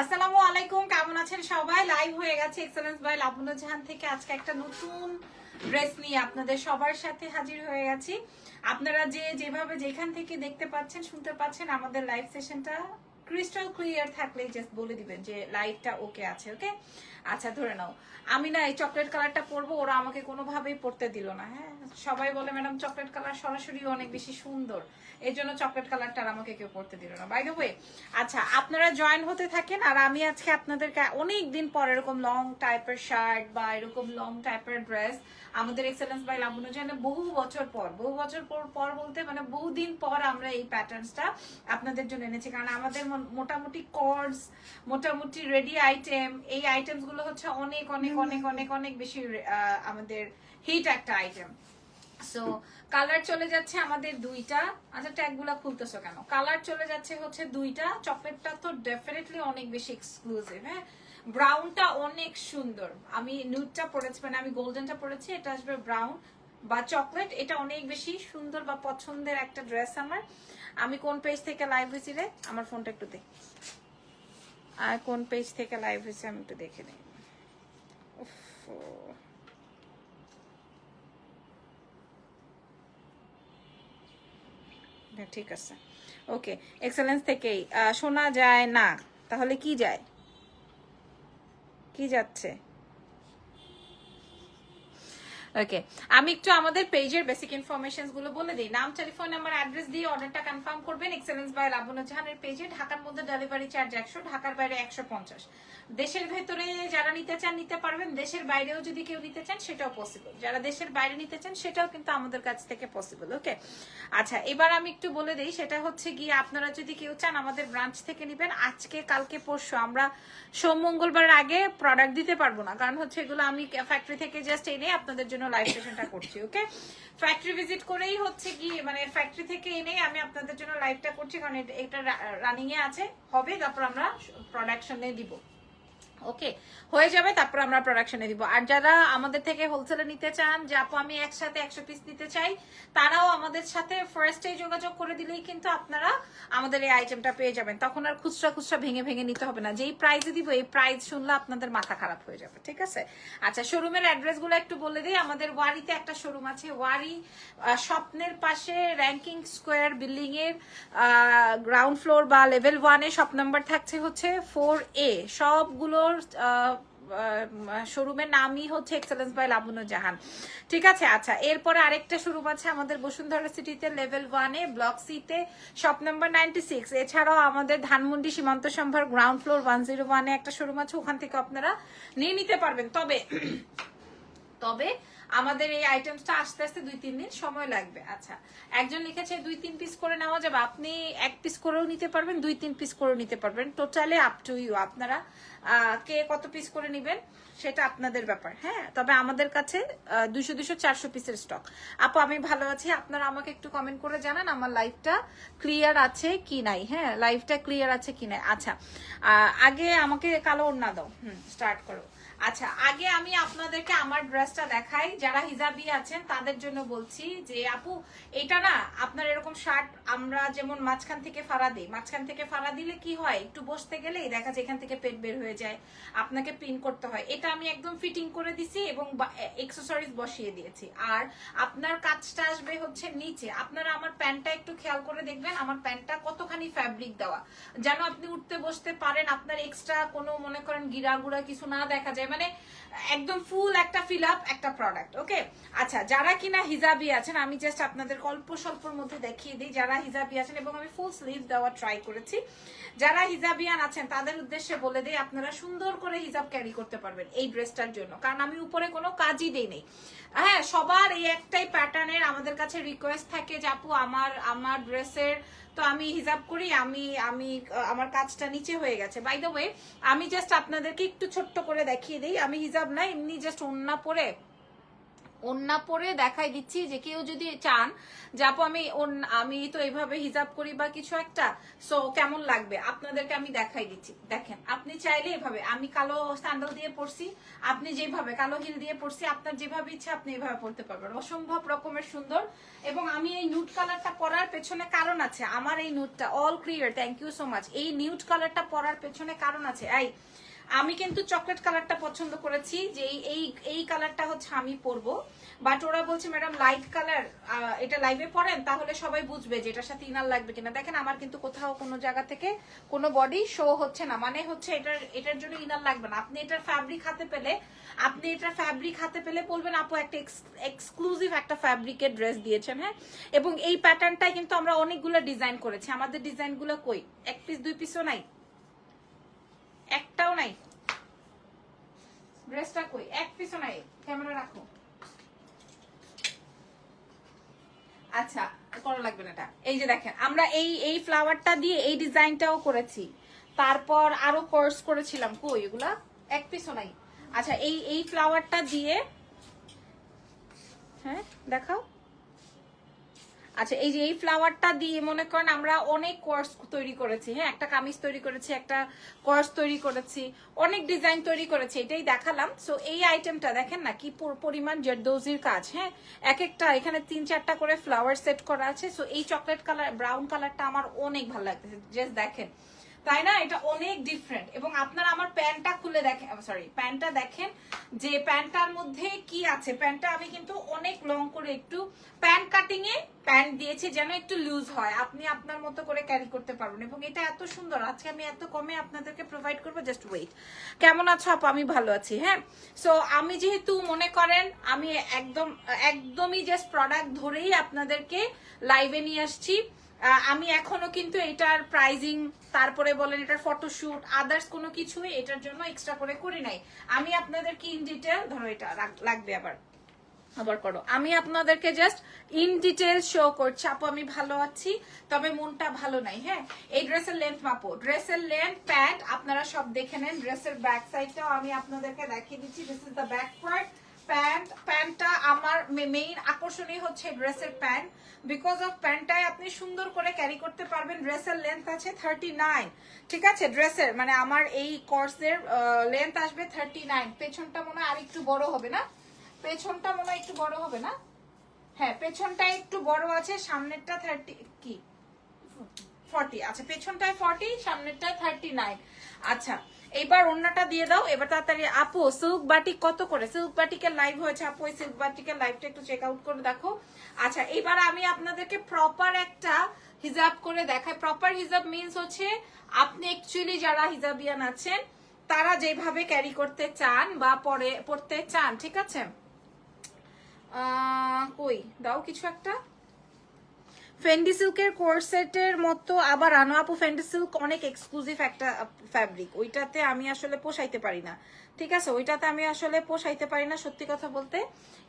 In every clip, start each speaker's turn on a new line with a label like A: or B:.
A: আসসালামু আলাইকুম, কেমন আছেন সবাই? লাইভ হয়ে গেছে এক্সেলেন্স বাই লাবণ্য জাহান থেকে আজকে একটা নতুন ড্রেস নিয়ে আপনাদের সবার সাথে হাজির হয়ে গেছি। আপনারা যে যেভাবে যেখান থেকে দেখতে পাচ্ছেন, শুনতে পাচ্ছেন, আমাদের লাইভ সেশনটা ক্রিস্টাল ক্লিয়ার থাকলেই জাস্ট বলে দিবেন যে লাইভটা ওকে আছে ওকে আচ্ছা ধরে নাও। আমি না এই চকলেট কালারটা পরবো, ওরা আমাকে কোনোভাবেই পরতে দিল না হ্যাঁ? সবাই বলে, ম্যাডাম চকলেট কালার সরাসরি অনেক বেশি সুন্দর। এই জন্য চকলেট কালারটা আমাকে কেউ পরতে দিল না। বাই দ্য ওয়ে আচ্ছা আপনারা জয়েন হতে থাকেন, আর আমি আজকে আপনাদেরকে অনেক দিন পর এরকম লং টাইপের শার্ট বা এরকম লং টাইপের ড্রেস আমাদের এক্সেলেন্স বাই লাবণ্য জানে বহু বছর পর, বহু বছর পর পর বলতে মানে বহুদিন পর আমরা এই প্যাটার্নসটা আপনাদের জন্য এনেছি। কারণ আমাদের মোটামুটি কর্ডস মোটামুটি রেডি আইটেম এই আইটেমস গুলো হচ্ছে অনেক অনেক অনেক অনেক অনেক বেশি আমাদের হিট একটা আইটেম সো কালার চলে যাচ্ছে আমাদের দুইটা। আচ্ছা ট্যাগগুলা খুলতেছো কেন? কালার চলে যাচ্ছে হচ্ছে দুইটা। চকলেটটা তো ডেফিনেটলি অনেক বেশি এক্সক্লুসিভ হ্যাঁ? ব্রাউনটা অনেক সুন্দর। আমি নুডটা পরেছি মানে আমি গোল্ডেনটা পরেছি, এটা আসবে ব্রাউন বা চকলেট এটা অনেক বেশি সুন্দর বা পছন্দের একটা ড্রেস আমার। আমি কোন পেজ থেকে লাইভ হয়েছি রে? আমার ফোনটা একটু দে। আর কোন পেজ থেকে লাইভ হয়েছে আমি একটু দেখে নিই। হ্যাঁ, ঠিক আছে। ওকে এক্সেলেন্স থেকেই। শোনা যায় না। তাহলে কি যায়? কি যাচ্ছে? ওকে আমি একটু আমাদের পেজের বেসিক ইনফরমেশনগুলো বলে দিই। নাম টেলিফোন নাম্বার অ্যাড্রেস দিয়ে অর্ডারটা কনফার্ম করবেন। এক্সেলেন্স বাই লাবণ্য জাহানের পেজে ঢাকার মধ্যে ডেলিভারি চার্জ একশো ঢাকার বাইরে একশো পঞ্চাশ। দেশের ভেতরে যারা নিতে চান নিতে পারবেন, দেশের বাইরেও যদি কেউ নিতে চান সেটাও পসিবল যারা দেশের বাইরে নিতে চান সেটাও কিন্তু আমাদের কাছ থেকে পসিবল ওকে আচ্ছা এবার আমি একটু বলে দিই, সেটা হচ্ছে গিয়ে আপনারা যদি কেউ চান আমাদের ব্রাঞ্চ থেকে নেবেন, আজকে, কালকে, পরশু, আমরা সোম, মঙ্গলবার আগে প্রোডাক্ট দিতে পারব না, কারণ হচ্ছে এগুলো আমি ফ্যাক্টরি থেকে জাস্ট এনে আপনাদের জন্য লাইভ সেশনটা করছি ওকে ফ্যাক্টরি ভিজিট করেই হচ্ছে কি মানে ফ্যাক্টরি থেকে এনে আমি আপনাদের জন্য লাইভটা করছি, কারণ এটা- এটা রানিং এ আছে, হবে, তারপর আমরা প্রোডাকশনে দিব। ওকে হয়ে যাবে, তারপর আমরা প্রোডাকশনে দিব। আর যারা আমাদের থেকে হোলসেলে নিতে চান, যে আপু আমি একসাথে একশো পিস নিতে চাই, তারাও আমাদের সাথে ফার্স্টে যোগাযোগ করে দিলেই কিন্তু আপনারা আমাদের এই আইটেমটা পেয়ে যাবেন। তখন আর খুচরা খুচরা ভেঙে ভেঙে নিতে হবে না। যেই প্রাইজে দিব, এই প্রাইজ শুনলে আপনাদের মাথা খারাপ হয়ে যাবে, ঠিক আছে? আচ্ছা শোরুমের অ্যাড্রেসগুলো একটু বলে দিই। আমাদের ওয়ারিতে একটা শোরুম আছে, ওয়ারি স্বপ্নের পাশে র্যাঙ্কিং স্কোয়ার বিল্ডিং এর গ্রাউন্ড ফ্লোর বা লেভেল ওয়ানে শপ নাম্বার থাকছে হচ্ছে ফোর এ সবগুলোর শোরুমের নামই হচ্ছে এক্সেলেন্স বাই লাবণ্য জাহান ঠিক আছে আচ্ছা এরপরে আরেকটা শোরুম আছে আমাদের বসুন্ধরা সিটিতে লেভেল ওয়ানে ব্লক সিতে শপ নাম্বার নাইনটি সিক্স এছাড়াও আমাদের ধানমন্ডি সীমান্ত সম্ভার গ্রাউন্ড ফ্লোর ওয়ান জিরো ওয়ানে একটা শোরুম আছে, ওখান থেকে আপনারা নিয়ে নিতে পারবেন। তবে তবে আমাদের এই আইটেমসটা আস্তে আস্তে দুই, তিন দিন সময় লাগবে। আচ্ছা একজন লিখেছে দুই, তিন পিস করে নেওয়া যাবে। আপনি এক পিস করেও নিতে পারবেন, দুই, তিন পিস করেও নিতে পারবেন। টোটালি আপ টু ইউ আপনারা কে কত পিস করে নেবেন সেটা আপনাদের ব্যাপার হ্যাঁ? তবে আমাদের কাছে দুশো দুশো চারশো পিসের স্টক আপু, আমি ভালো আছি। আপনারা আমাকে একটু কমেন্ট করে জানান আমার লাইফটা ক্লিয়ার আছে কি নাই হ্যাঁ? লাইফটা ক্লিয়ার আছে কি নাই? আচ্ছা আগে আমাকে কালো ওড়না দাও। হুম স্টার্ট করো। আচ্ছা আগে আমি আপনাদেরকে আমার ড্রেসটা দেখাই। যারা হিজাবি আছেন, তাদের জন্য বলছি যে, আপু, এটা না, আপনার এরকম শার্ট আমরা যেমন মাঝখান থেকে ফাড়া দিই। মাঝখান থেকে ফাড়া দিলে কি হয়? একটু বসতে গেলেই দেখা যায় এখান থেকে পেট বের হয়ে যায়। আপনাকে পিন করতে হয়। এটা আমি একদম ফিটিং করে দিছি এবং এক্সেসরিজ বসিয়ে দিয়েছি। আর আপনার কাজটা আসবে হচ্ছে নিচে। আপনারা আমার প্যান্টটা একটু খেয়াল করে দেখবেন, আমার প্যান্টটা কতখানি ফ্যাব্রিক দেওয়া। যেন আপনি উঠতে বসতে পারেন, আপনার এক্সট্রা কোনো মনে করেন গিরা গুড়া কিছু না দেখা যায়। মানে একদম ফুল একটা ফিল আপ একটা প্রোডাক্ট ওকে আচ্ছা যারা কিনা হিজাবি আছেন, আমি জাস্ট আপনাদের অল্প স্বল্পর মধ্যে দেখিয়ে দিই যারা হিজাবি আছেন এবং আমি ফুল স্লিভ দেওয়ার ট্রাই করেছি। যারা হিজাবিয়ান আছেন, তাদের উদ্দেশ্যে বলে দিই, আপনারা সুন্দর করে হিজাব ক্যারি করতে পারবেন এই ড্রেসটার জন্য। কারণ আমি উপরে কোনো কাজই দিই নেই। হ্যাঁ সবার এই একটাই প্যাটার্নের আমাদের কাছে রিকোয়েস্ট থাকে যে, আপু, আমার আমার ড্রেসের তো আমি হিসাব করি, আমি আমি আমার কাজটা নিচে হয়ে গেছে। বাই দ্য ওয়ে আমি জাস্ট আপনাদেরকে একটু ছোট্ট করে দেখিয়ে দিই। আমি হিসাব না, এমনি জাস্ট ওন্না পরে ওন্না পরে দেখাই দিচ্ছি যে কেউ যদি চান যে আপু, আমি আমি তো এইভাবে হিজাব করি বা কিছু একটা সো কেমন লাগবে? আপনাদেরকে আমি দেখাই দিচ্ছি। দেখেন, আপনি চাইলে এভাবে, আমি কালো স্যান্ডেল দিয়ে পরছি, আপনি যেভাবে, কালো হিল দিয়ে পরছি, আপনার যেভাবে ইচ্ছা আপনি এভাবে পরতে পারবেন। অসম্ভব রকমের সুন্দর, এবং আমি এই নুট কালারটা পরার পেছনে কারণ আছে। আমার এই নুটটা all clear thank you so much এই নিউট কালারটা পরার পেছনে কারণ আছে। এই, আমি কিন্তু চকলেট কালারটা পছন্দ করেছি, যে এই এই কালারটা হচ্ছে আমি পরবো। বাট ওরা বলছে ম্যাডাম লাইট কালার এটা লাইভে পরেন তাহলে সবাই বুঝবে যে এটার সাথে ইনার লাগবে কিনা। দেখেন, আমার কিন্তু কোথাও কোনো জায়গা থেকে কোনো বডি শো হচ্ছে না। মানে হচ্ছে এটার এটার জন্য ইনার লাগবে না। আপনি এটার ফ্যাব্রিক হাতে পেলে, আপনি এটার ফ্যাব্রিক হাতে পেলে বলবেন, আপু, একটা এক্সক্লুসিভ একটা ফ্যাব্রিকের ড্রেস দিয়েছেন হ্যাঁ? এবং এই প্যাটার্নটাই কিন্তু আমরা অনেকগুলো ডিজাইন করেছি। আমাদের ডিজাইনগুলো কই? এক পিস দুই পিসও নাই? একটাও নাই? ড্রেসটা কই? এক পিসও নাই? ক্যামেরা রাখো। আচ্ছা করা লাগবে না এটা। এই যে দেখেন, আমরা এই এই ফ্লাওয়ারটা দিয়ে এই ডিজাইনটাও করেছি। তারপর আরও কোর্স করেছিলাম, কই এগুলা? এক পিসও নাই। আচ্ছা এই এই ফ্লাওয়ারটা দিয়ে হ্যাঁ দেখাও। আচ্ছা এই যে এই ফ্লাওয়ারটা দিয়ে মনে করেন আমরা অনেক কোর্স তৈরি করেছি হ্যাঁ? একটা কামিজ তৈরি করেছি, একটা কোর্স তৈরি করেছি, অনেক ডিজাইন তৈরি করেছি, এটাই দেখালাম। সো এই আইটেমটা দেখেন না কি পর- পরিমাণ জেরদৌজির কাজ হ্যাঁ? এক একটা এখানে তিন চারটা করে ফ্লাওয়ার সেট করা আছে। সো এই চকলেট কালার ব্রাউন কালারটা আমার অনেক ভালো লাগতেছে। জাস্ট দেখেন। তাই না? এটা অনেক ডিফারেন্ট এবং আপনারা আমার প্যান্টটা খুলে দেখেন সরি প্যান্টটা দেখেন যে প্যান্টটার মধ্যে কি আছে। প্যান্টটা আমি কিন্তু অনেক লং করে একটু প্যান্ট কাটিং এ প্যান্ট দিয়েছি যেন একটু লুজ হয়। আপনি আপনার মতো করে ক্যারি করতে পারবেন। এবং এটা এত সুন্দর। আজকে আমি এত কমে আপনাদেরকে প্রোভাইড করব জাস্ট ওয়েট কেমন আছো আপু? আমি ভালো আছি হ্যাঁ? সো আমি যেহেতু মনে করেন, আমি একদম, একদমই জাস্ট প্রোডাক্ট ধরেই আপনাদেরকে লাইভে নিয়ে আসছি। আমি এখনও কিন্তু এটার প্রাইজিং তারপরে বলেন এটার ফটোশুট আদার্স কোনো কিছুই এটার জন্য এক্সট্রা করে করি নাই। আমি আপনাদেরকে ইন ডিটেল ধরো এটা লাগবে আবার। আবার করো। আমি আপনাদেরকে জাস্ট ইন ডিটেল শো করছি। আপু আমি ভালো আছি তবে মনটা ভালো নাই হ্যাঁ? এই ড্রেসের লেন্থ মাপো। ড্রেসের লেন্থ প্যান্ট আপনারা সব দেখে নেন। ড্রেসের ব্যাক সাইডটাও আমি আপনাদেরকে দেখিয়ে দিচ্ছি। This is the back part pant, প্যান্টটা আমার মেইন আকর্ষণই হচ্ছে ড্রেসের প্যান্ট। বিকজ অফ প্যান্টটায় আপনি সুন্দর করে ক্যারি করতে পারবেন। ড্রেসের লেন্থ আছে থার্টি নাইন ঠিক আছে? ড্রেসের মানে আমার এই কোর্সের লেন্থ আসবে থার্টি নাইন পেছনটা মনে হয় আর একটু বড় হবে না? পেছনটা মনে হয় একটু বড় হবে না? হ্যাঁ পেছনটা একটু বড় আছে, সামনেরটা থার্টি কি? ফর্টি আচ্ছা পেছনটায় ফর্টি সামনেরটায় থার্টি নাইন আচ্ছা এবার অন্যটা দিয়ে দাও, এবার তাড়াতাড়ি আপু সিল্ক বাটিক কত করে? সিল্ক বাটিকের লাইভ হয়েছে, আপু, ওই সিল্ক বাটিকের লাইভটা একটু চেক আউট করে দেখো। আচ্ছা এবার আমি আপনাদেরকে প্রপার একটা হিজাব করে দেখাই। প্রপার হিজাব মিন্স হচ্ছে, আপনি অ্যাকচুয়ালি যারা হিজাবিয়ান আছেন, তারা যেভাবে ক্যারি করতে চান বা পরে পড়তে চান, ঠিক আছে? কই? দাও কিছু একটা। ফেন্ডি সিল্কের কোর্সেটের মতো আবার আনো আপু ফেন্ডি সিল্ক অনেক এক্সক্লুসিভ একটা ফ্যাব্রিক ওইটাতে আমি আসলে পোষাইতে পারি না। ঠিক আছে? ওইটাতে আমি আসলে পোষাইতে পারি না, সত্যি কথা বলতে।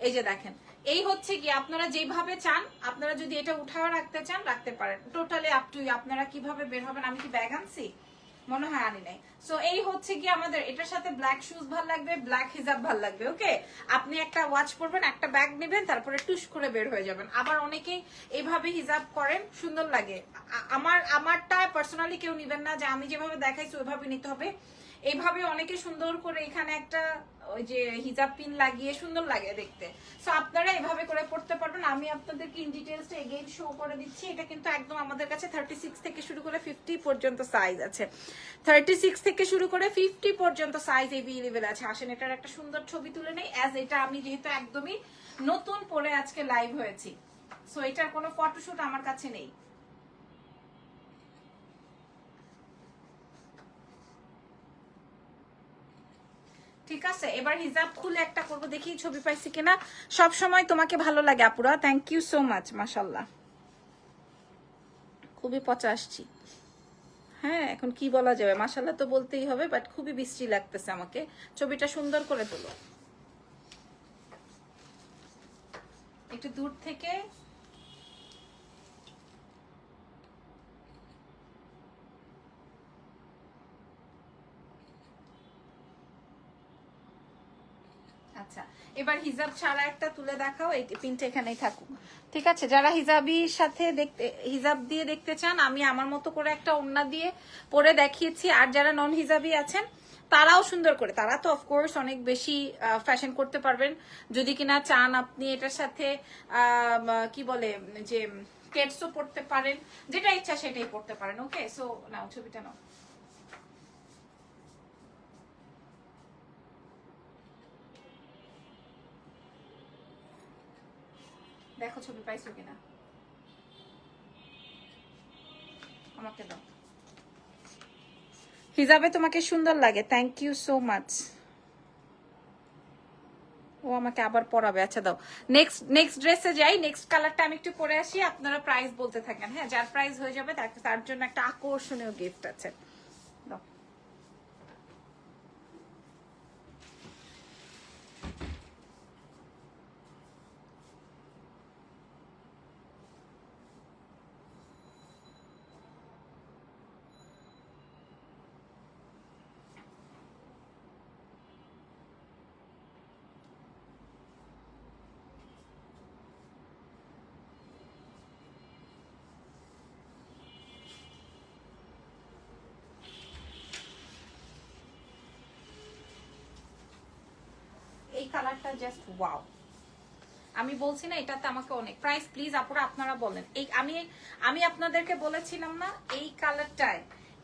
A: এই যে দেখেন, এই হচ্ছে কি আপনারা যেভাবে চান, আপনারা যদি এটা উঠাও রাখতে চান, রাখতে পারেন। টোটালি আপ টু আপনারা কীভাবে বের হবেন? আমি কি ব্যাগ আনছি? মনে হয় আনি নাই। সো এই হচ্ছে কি আমাদের, এটার সাথে ব্ল্যাক শুজ ভালো লাগবে ব্ল্যাক হিজাব ভালো লাগবে ওকে আপনি একটা ওয়াচ পরবেন, একটা ব্যাগ নেবেন, তারপরে টুস করে বের হয়ে যাবেন। আবার অনেকেই এইভাবে হিজাব করেন, সুন্দর লাগে। আমার, আমারটা পার্সোনালি কেউ নিবেন না, যে আমি যেভাবে দেখাইছি, ওইভাবে নিতে হবে। এইভাবে অনেকে সুন্দর করে এখানে একটা ওই যে হিজাব পিন লাগিয়ে সুন্দর লাগে দেখতে। সো আপনারা এভাবে করে পড়তে পারবেন। আমি আপনাদেরকে ইন ডিটেলসটা এগেইন শো করে দিচ্ছি। এটা কিন্তু একদম আমাদের কাছে থার্টি সিক্স থেকে শুরু করে ফিফটি পর্যন্ত সাইজ আছে। থার্টি সিক্স থেকে শুরু করে ফিফটি পর্যন্ত সাইজ এভেলেবেল আছে। আসেন, এটার একটা সুন্দর ছবি তুলে নেই। অ্যাজ এটা আমি যেহেতু একদমই নতুন পরে আজকে লাইভ হয়েছি। সো এটার কোনো ফটোশুট আমার কাছে নেই। ঠিক আছে? এবার হিজাব খুলে একটা করব, দেখি ছবি পাইছি কিনা। সব সময় তোমাকে ভালো লাগে, আপুরা। থ্যাংক ইউ সো মাচ মাশাল্লাহ খুবই পচা আসছি। হ্যাঁ এখন কি বলা যাবে? মাশাল্লাহ তো বলতেই হবে বাট খুবই বৃষ্টি লাগতেছে আমাকে। ছবিটা সুন্দর করে তোলো। একটু দূর থেকে আচ্ছা এবার হিজাব ছাড়া একটা তুলে দেখাও, এই পিনটা এখানেই থাকুক। ঠিক আছে? যারা হিজাবির সাথে দেখতে, হিজাব দিয়ে দেখতে চান, আমি আমার মতো করে একটা ওড়না দিয়ে পরে দেখিয়েছি। আর যারা নন হিজাবি আছেন, তারাও সুন্দর করে, তারা তো অফকোর্স অনেক বেশি ফ্যাশন করতে পারবেন। যদি কিনা চান আপনি এটার সাথে কি বলে, যে কেটসও পড়তে পারেন, যেটা ইচ্ছা সেটাই পড়তে পারেন ওকে সো নাও, ছবিটা নাও। দেখো ছবি পাইছো কিনা? আমাকে দাও। হিজাবে তোমাকে সুন্দর লাগে থ্যাংক ইউ সো মাচ ও আমাকে আবার পরাবে আচ্ছা দাও। নেক্সট নেক্সট ড্রেসে যাই নেক্সট কালারটা আমি একটু পরে আসি, আপনারা প্রাইস বলতে থাকেন। হ্যাঁ যার প্রাইস হয়ে যাবে, তার তার জন্য একটা আকর্ষণীয় গিফট আছে দাও এই কালারটা জাস্ট ওয়াও আমি বলছি না এটাতে আমাকে অনেক প্রাইস প্লিজ আপুরা আপনারা বলেন। এই আমি আমি আপনাদেরকে বলেছিলাম না, এই কালারটায়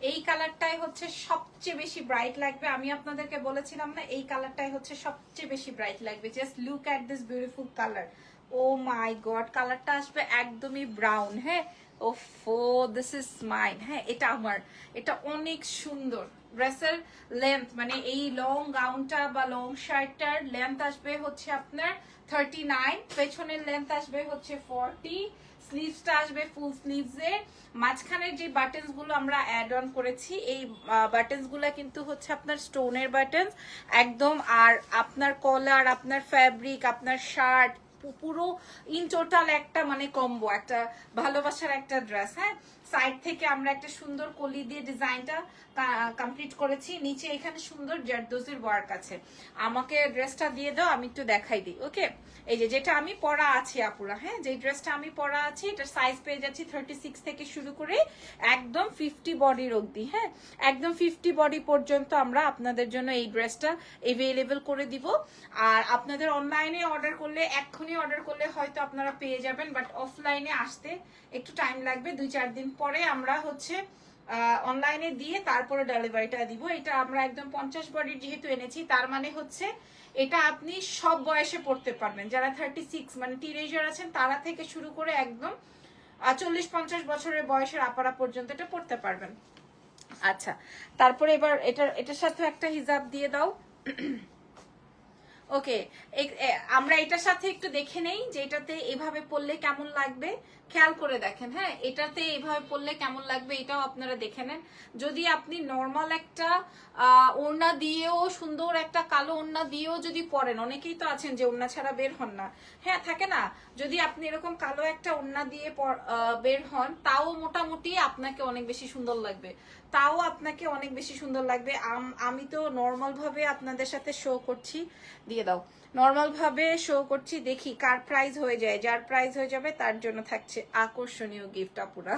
A: এই কালারটাই হচ্ছে সবচেয়ে বেশি ব্রাইট লাগবে। আমি আপনাদেরকে বলেছিলাম না, এই কালারটাই হচ্ছে সবচেয়ে বেশি ব্রাইট লাগবে। Just look at this beautiful colour oh my God কালারটা আসবে একদমই ব্রাউন হ্যাঁ? ও ফো দিস ইজ মাইন হ্যাঁ? এটা আমার। এটা অনেক সুন্দর। ড্রেসের লেন্থ মানে এই লং গাউনটা বা লং শার্টটার লেন্থ আসবে হচ্ছে আপনার থার্টি নাইন পেছনের লেন্থ আসবে হচ্ছে ফর্টি স্লিভসটা আসবে ফুল স্লিভস এর মাঝখানের যে বাটনসগুলো আমরা অ্যাড অন করেছি, এই বাটনসগুলো কিন্তু হচ্ছে আপনার স্টোনের বাটনস একদম আর আপনার কলার আপনার ফ্যাব্রিক আপনার শার্ট পুরো ইন টোটাল একটা মানে কম্বো একটা ভালোবাসার একটা ড্রেস হ্যাঁ? সাইড থেকে আমরা একটা সুন্দর কলি দিয়ে ডিজাইনটা কমপ্লিট করেছি। নিচে এখানে সুন্দর জারদোজের ওয়ার্ক আছে। আমাকে ড্রেসটা দিয়ে দাও, আমি একটু দেখাই দিই ওকে এই যে, যেটা আমি পরা আছি আপুরা হ্যাঁ? যে ড্রেসটা আমি পরা আছি, এটার সাইজ পেয়ে যাচ্ছি থার্টি সিক্স থেকে শুরু করে একদম ফিফটি বডির অবধি হ্যাঁ? একদম ফিফটি বডি পর্যন্ত আমরা আপনাদের জন্য এই ড্রেসটা এভেলেবেল করে দিব। আর আপনাদের অনলাইনে অর্ডার করলে, এক্ষুনি অর্ডার করলে হয়তো আপনারা পেয়ে যাবেন বাট অফলাইনে আসতে একটু টাইম লাগবে দুই চার দিন পরে আমরা হচ্ছে অনলাইনে দিয়ে তারপরে ডেলিভারিটা দিব। এটা আমরা একদম পঞ্চাশ বডির যেহেতু এনেছি, তার মানে হচ্ছে এটা আপনি সব বয়সে পড়তে পারবেন। যারা থার্টি সিক্স মানে টিনেজার আছেন, তারা থেকে শুরু করে একদম চল্লিশ, পঞ্চাশ বছরের বয়সের আপারা পর্যন্ত এটা পড়তে পারবেন। আচ্ছা তারপরে এবার এটার এটার সাথে একটা হিজাব দিয়ে দাও। ওকে আমরা এটার সাথে একটু দেখে নেই যে এটাতে এভাবে পড়লে কেমন লাগবে। খেয়াল করে দেখেন হ্যাঁ? এটাতে এভাবে পড়লে কেমন লাগবে এটাও আপনারা দেখে নেন। যদি আপনি নর্মাল একটা ওড়না দিয়েও সুন্দর একটা কালো ওড়না দিয়েও যদি পরেন, অনেকেই তো আছেন যে ওড়না ছাড়া বের হন না। হ্যাঁ থাকে না? যদি আপনি এরকম কালো একটা ওড়না দিয়ে বের হন, তাও মোটামুটি আপনাকে অনেক বেশি সুন্দর লাগবে। তাও আপনাকে অনেক বেশি সুন্দর লাগবে। আম- আমি তো নর্মাল ভাবে আপনাদের সাথে শো করছি। দিয়ে দাও। নর্মাল ভাবে শো করছি, দেখি কার প্রাইজ হয়ে যায়। যার প্রাইজ হয়ে যাবে, তার জন্য থাকছে। আকর্ষণীয় গিফট আপুরা।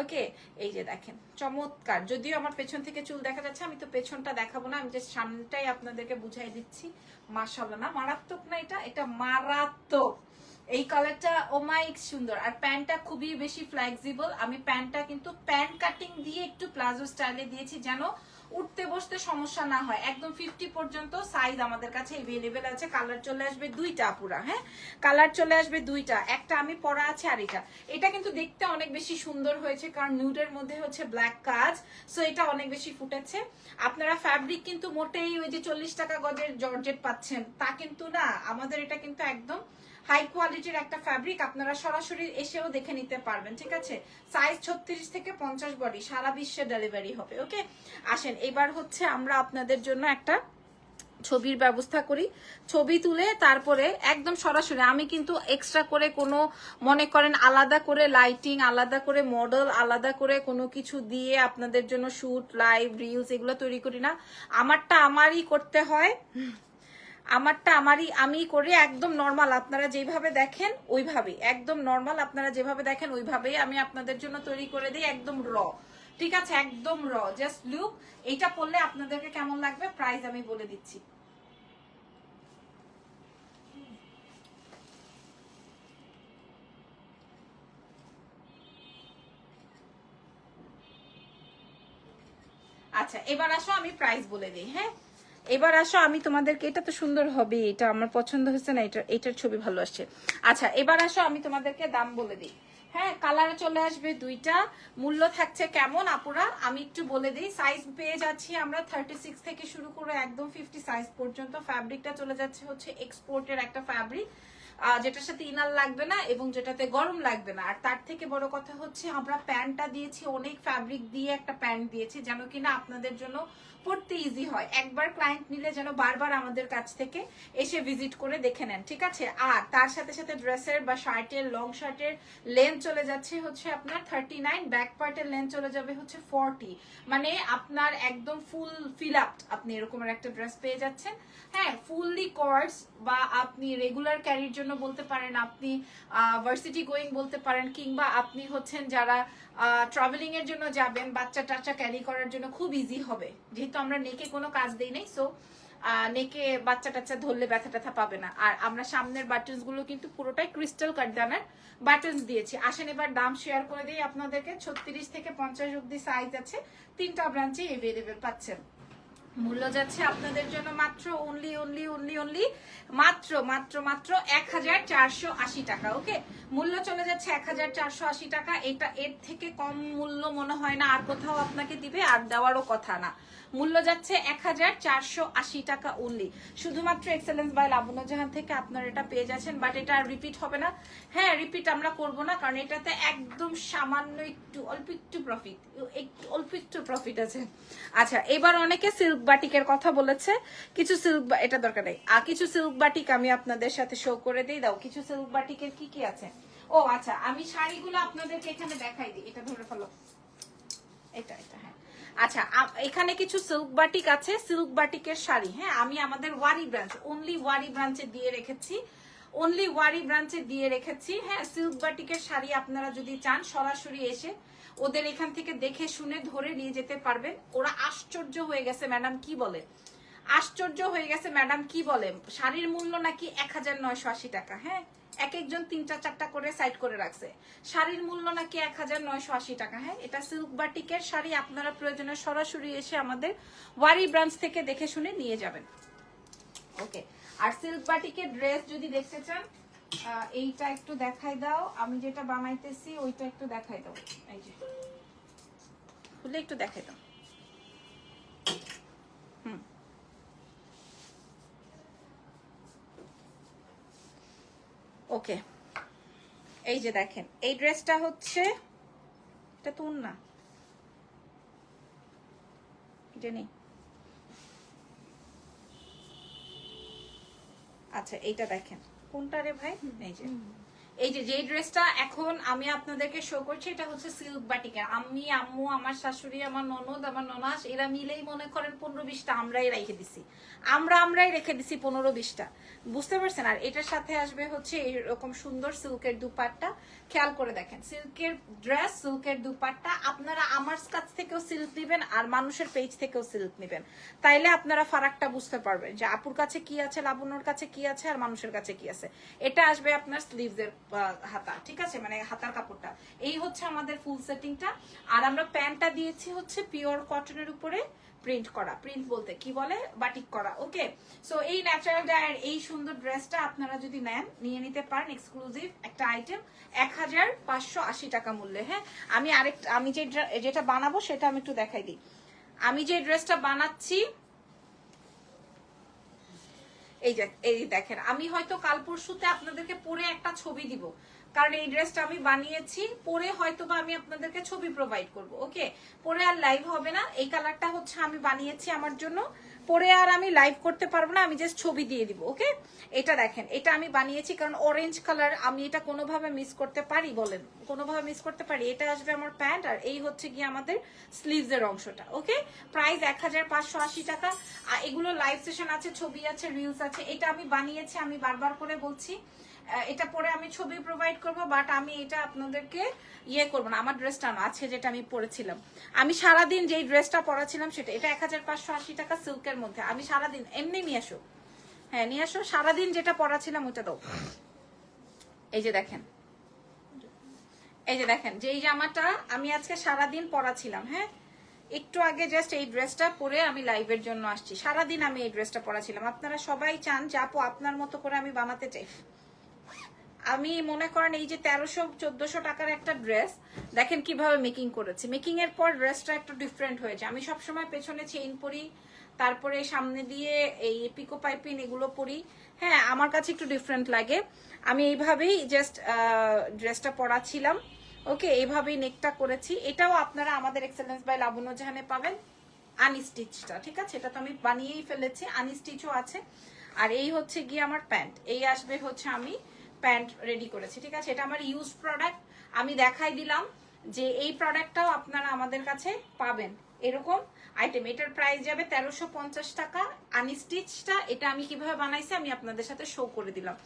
A: ওকে এই যে দেখেন, চমৎকার। যদিও আমার পেছন থেকে চুল দেখা যাচ্ছে, আমি তো পেছনটা দেখাবো না, আমি যে সামনেটাই আপনাদেরকে বুঝাই দিচ্ছি। মাসাল্লা না, মারাত্মক না এটা? এটা মারাত্মক। এই কালারটা ওমাইক সুন্দর। আর প্যান্টটা খুবই বেশি ফ্লেক্সিবল আমি প্যান্টটা কিন্তু প্যান্ট কাটিং দিয়ে একটু প্লাজো স্টাইলে দিয়েছি যেন উঠতে বসতে সমস্যা না হয়। একদম ফিফটি পর্যন্ত সাইজ আমাদের কাছে এভেলেবেল আছে। কালার চলে আসবে দুইটা পুরা হ্যাঁ? কালার চলে আসবে দুইটা। একটা আমি পরা আছে আর এটা। এটা কিন্তু দেখতে অনেক বেশি সুন্দর হয়েছে কারণ নিউডের মধ্যে হচ্ছে ব্ল্যাক কাজ সো এটা অনেক বেশি ফুটেছে। আপনারা ফ্যাব্রিক কিন্তু মোটেই ওই যে চল্লিশ টাকা গজের জর্জেট পাচ্ছেন, তা কিন্তু না। আমাদের এটা কিন্তু একদম হাই কোয়ালিটির একটা ফ্যাব্রিক আপনারা সরাসরি এসেও দেখে নিতে পারবেন, ঠিক আছে? সাইজ ছত্রিশ থেকে পঞ্চাশ বডি সারা বিশ্বে ডেলিভারি হবে ওকে আসেন, এবার হচ্ছে আমরা আপনাদের জন্য একটা ছবির ব্যবস্থা করি। ছবি তুলে তারপরে একদম সরাসরি, আমি কিন্তু এক্সট্রা করে কোনো, মনে করেন আলাদা করে লাইটিং আলাদা করে মডেল আলাদা করে কোনো কিছু দিয়ে আপনাদের জন্য শুট লাইভ রিলস এগুলো তৈরি করি না। আমারটা আমারই করতে হয়। আমারটা আমারই আমি করি, একদম নর্মাল আপনারা যেভাবে দেখেন, ওইভাবেই। একদম নর্মাল আপনারা যেভাবে দেখেন, ওইভাবেই আমি আপনাদের জন্য তৈরি করে দিই, একদম র ঠিক আছে? একদম র জাস্ট লুক এটা পড়লে আপনাদেরকে কেমন লাগবে? প্রাইস আমি বলে দিচ্ছি। আচ্ছা এবার আসো, আমি প্রাইস বলে দিই হ্যাঁ? এবার আসো, আমি তোমাদেরকে, এটা তো সুন্দর হবে, এটা আমার পছন্দ হচ্ছে না, এটা এটার ছবি ভালো আসছে। আচ্ছা এবার আসো, আমি তোমাদেরকে দাম বলে দিই। হ্যাঁ কালারে চলে আসবে দুইটা, মূল্য থাকছে কেমন আপুরা? আমি একটু বলে দিই সাইজ পেয়ে যাচ্ছি আমরা থার্টি সিক্স থেকে শুরু করে একদম ফিফটি সাইজ পর্যন্ত। ফ্যাব্রিকটা চলে যাচ্ছে হচ্ছে এক্সপোর্টের একটা ফ্যাব্রিক যেটার সাথে ইনার লাগবে না এবং যেটাতে গরম লাগবে না। আর তার থেকে বড় কথা হচ্ছে আমরা প্যান্টটা দিয়েছি, অনেক ফ্যাব্রিক দিয়ে একটা প্যান্ট দিয়েছি, যেন কিনা আপনাদের জন্য পড়তে ইজি হয়। একবার ক্লায়েন্ট নিলে যেন বারবার আমাদের কাছ থেকে এসে ভিজিট করে দেখে নেন, ঠিক আছে? আর তার সাথে সাথে ড্রেসের বা শার্টের লং শার্টের লেন্থ চলে যাচ্ছে হচ্ছে আপনার থার্টি নাইন ব্যাক পার্টের লেন্থ চলে যাবে হচ্ছে ফর্টি মানে আপনার একদম ফুল ফিল আপ আপনি এরকমের একটা ড্রেস পেয়ে যাচ্ছেন। হ্যাঁ ফুললি কোর্স বা আপনি রেগুলার ক্যারির জন্য বলতে পারেন, আপনি ভার্সিটি গোয়িং বলতে পারেন, কিংবা আপনি হচ্ছেন যারা ট্রাভেলিং এর জন্য যাবেন, বাচ্চা টাচ্চা ক্যারি করার জন্য খুব ইজি হবে। যেহেতু আমরা নেকে কোনো কাজ দেই নাই সো নেকে বাচ্চা টাচ্চা ধরলে ব্যথা ট্যাথা পাবে না। আর আমরা সামনের বাটনসগুলো কিন্তু পুরোটাই ক্রিস্টাল কাটদানার বাটনস দিয়েছি। আসেন এবার দাম শেয়ার করে দিই আপনাদেরকে। ছত্রিশ থেকে পঞ্চাশ অব্দি সাইজ আছে। তিনটা ব্রাঞ্চে এভেলেবেল পাচ্ছেন। মূল্য যাচ্ছে আপনাদের জন্য মাত্র অনলি অনলি অনলি অনলি মাত্র মাত্র মাত্র এক হাজার চারশো আশি টাকা ওকে মূল্য চলে যাচ্ছে এক হাজার চারশো আশি টাকা। এটা এর থেকে কম মূল্য মনে হয় না, আর কোথাও আপনাকে দিবে, আর দেওয়ারও কথা না। মূল্য যাচ্ছে এক হাজার চারশো আশি টাকা অনলি শুধুমাত্র এক্সেলেন্স বাই লাবণ্য জাহান থেকে আপনারা এটা পেয়ে যাচ্ছেন বাট এটা আর রিপিট হবে না। হ্যাঁ রিপিট আমরা করব না, কারণ এটাতে একদম সামান্য একটু, অল্প একটু প্রফিট অল্প একটু প্রফিট আছে। আচ্ছা এবার অনেকে সিল্ক বাটিকের কথা বলেছে। কিছু সিল্ক এটা দরকার নেই। আর কিছু সিল্ক বাটিক আমি আপনাদের সাথে শো করে দিই। দাও, কিছু সিল্ক বাটিকের কি কি আছে? ও আচ্ছা আমি শাড়িগুলো আপনাদেরকে এখানে দেখাই দিই। এটা ধরে ফেলো। এটা এটা হ্যাঁ। আচ্ছা এখানে কিছু সিল্ক বাটিক আছে। সিল্ক বাটিকের শাড়ি হ্যাঁ? আমি আমাদের ওয়ারি ব্রাঞ্চ অনলি ওয়ারি ব্রাঞ্চে দিয়ে রেখেছি। অনলি ওয়ারি ব্রাঞ্চে দিয়ে রেখেছি হ্যাঁ? সিল্ক বাটিকের শাড়ি আপনারা যদি চান, সরাসরি এসে ওদের এখান থেকে দেখে শুনে ধরে নিয়ে যেতে পারবেন ওরা আশ্চর্য হয়ে গেছে, ম্যাডাম কি বলে? আশ্চর্য হয়ে গেছে, ম্যাডাম কি বলে? শাড়ির মূল্য নাকি এক হাজার নয়শো আশি টাকা হ্যাঁ? এক একজন তিনটা চারটা করে সাইড করে রাখছে। শাড়ির মূল্য নাকি এক হাজার নয়শো আশি টাকা হ্যাঁ? এটা সিল্ক বাটিকের শাড়ি, আপনারা প্রয়োজনে সরাসরি এসে আমাদের ওয়ারি ব্রাঞ্চ থেকে দেখে শুনে নিয়ে যাবেন। ওকে আর সিল্ক বাটিকের ড্রেস যদি দেখতে চান এইটা একটু দেখাই দাও। আমি যেটা বানাইতেছি, ওইটা একটু দেখাই দাও। এই যে। খুলে একটু দেখাই দাও। ওকে। এই যে দেখেন, এই ড্রেসটা হচ্ছে, এটা তুন না জেনি আচ্ছা এইটা দেখেন। কোনটা রে ভাই? এই যে। এই যে যে ড্রেসটা এখন আমি আপনাদেরকে শো করছি এটা হচ্ছে সিল্ক বাটিকা আমি আম্মু আমার শাশুড়ি আমার ননদ আমার ননাস এরা মিলেই মনে করেন পনেরো বিশটা আমরাই রেখে দিছি। আমরা আমরাই রেখে দিছি পনেরো বিশটা। বুঝতে পারছেন? আর এটার সাথে আসবে হচ্ছে এরকম সুন্দর সিল্কের দুপাট্টা। খেয়াল করে দেখেন সিল্কের ড্রেস সিল্কের দুপাট্টা আপনারা আমার কাছ থেকেও সিল্ক নেবেন আর মানুষের পেজ থেকেও সিল্ক নেবেন। তাইলে আপনারা ফারাকটা বুঝতে পারবেন যে আপুর কাছে কি আছে লাবণ্যর কাছে কি আছে আর মানুষের কাছে কি আছে। এটা আসবে আপনার স্লিভস এর আহ, হাতা, ঠিক আছে? মানে হাতার কাপড়টা। এই হচ্ছে আমাদের ফুল সেটিংটা আর আমরা প্যান্টটা দিয়েছি হচ্ছে পিওর কটনের উপরে প্রিন্ট করা। প্রিন্ট বলতে কি বলে? বাটিক করা ওকে সো এই ন্যাচারাল ডায়ের এই সুন্দর ড্রেসটা আপনারা যদি নেন, নিয়ে নিতে পারেন এক্সক্লুসিভ একটা আইটেম এক হাজার পাঁচশো আশি টাকা মূল্যে হ্যাঁ? আমি আরেক আমি যে যেটা বানাবো সেটা আমি একটু দেখাই দিই। আমি যে ড্রেসটা বানাচ্ছি এই যে, এই দেখেন, আমি হয়তো কাল পরশুতে আপনাদেরকে পরে একটা ছবি দিব। কারণ এই ড্রেসটা আমি বানিয়েছি, পরে হয়তো বা আমি আপনাদেরকে ছবি প্রোভাইড করব ওকে পরে আর লাইভ হবে না, এই কালারটা হচ্ছে আমি বানিয়েছি আমার জন্য। পরে আর আমি লাইভ করতে পারব না, আমি জাস্ট ছবি দিয়ে দিব ওকে এটা দেখেন, এটা আমি বানিয়েছি কারণ অরেঞ্জ কালার আমি এটা কোনোভাবে মিস করতে পারি বলেন, কোনোভাবে মিস করতে পারি, এটা আসবে আমার প্যান্ট আর এই হচ্ছে গিয়ে আমাদের স্লিভস এর অংশটা ওকে প্রাইস এক হাজার পাঁচশো আশি টাকা, আর এগুলো লাইভ সেশন আছে, ছবি আছে রিলস আছে, এটা আমি বানিয়েছি, আমি বারবার করে বলছি এটা পরে আমি ছবি প্রোভাইড করব বাট আমি এটা আপনাদেরকে ইয়ে করব না, আমার ড্রেসটা না আছে যেটা আমি পরেছিলাম। আমি সারাদিন যেই ড্রেসটা পরাছিলাম সেটা, এটা এক হাজার পাঁচশো আশি টাকা সিল্কের মধ্যে। আমি সারাদিন, এমনি নিয়ে আসো। হ্যাঁ নিয়ে আসো, সারাদিন যেটা পরাছিলাম ওটা দাও। এই যে দেখেন। এই যে দেখেন যে জামাটা আমি আজকে সারাদিন পরাছিলাম হ্যাঁ? একটু আগে জাস্ট এই ড্রেসটা পরে আমি লাইভের জন্য আসছি। সারাদিন আমি এই ড্রেসটা পরাছিলাম। আপনারা সবাই চান যে, আপু, আপনার মতো করে আমি বানাতে চাই। আমি মনে করেন এই যে তেরোশো, চোদ্দশো টাকার একটা ড্রেস দেখেন কীভাবে মেকিং করেছি। মেকিং এর পর ড্রেসটা একটু ডিফারেন্ট হয়েছে। আমি সবসময় পেছনে চেইন পরি, তারপরে সামনে দিয়ে এই পিকো পাইপিন এগুলো পরি। হ্যাঁ আমার কাছে একটু ডিফারেন্ট লাগে। আমি এইভাবেই জাস্ট ড্রেসটা পরাছিলাম ওকে, এইভাবেই নেকটা করেছি। এটাও আপনারা আমাদের এক্সেলেন্স বাই লাবণ্য জাহানে পাবেন। আনস্টিচটা ঠিক আছে? এটা তো আমি বানিয়েই ফেলেছি। আনস্টিচও আছে। আর এই হচ্ছে গিয়ে আমার প্যান্ট এই আসবে হচ্ছে আমি প্যান্ট রেডি করেছি, ঠিক আছে? এটা আমার ইউজ প্রোডাক্ট আমি দেখাই দিলাম যে এই প্রোডাক্টটাও আপনারা আমাদের কাছে পাবেন। এরকম আইটেম এটার প্রাইস যাবে তেরোশো পঞ্চাশ টাকা। আনস্টিচটা এটা আমি কীভাবে বানাইছি আমি আপনাদের সাথে শো করে দিলাম।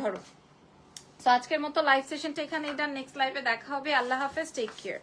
A: ধরো। তো আজকের মতো লাইভ সেশনটা এখানে এটা নেক্সট লাইভে দেখা হবে। আল্লাহ হাফেজ টেক কেয়ার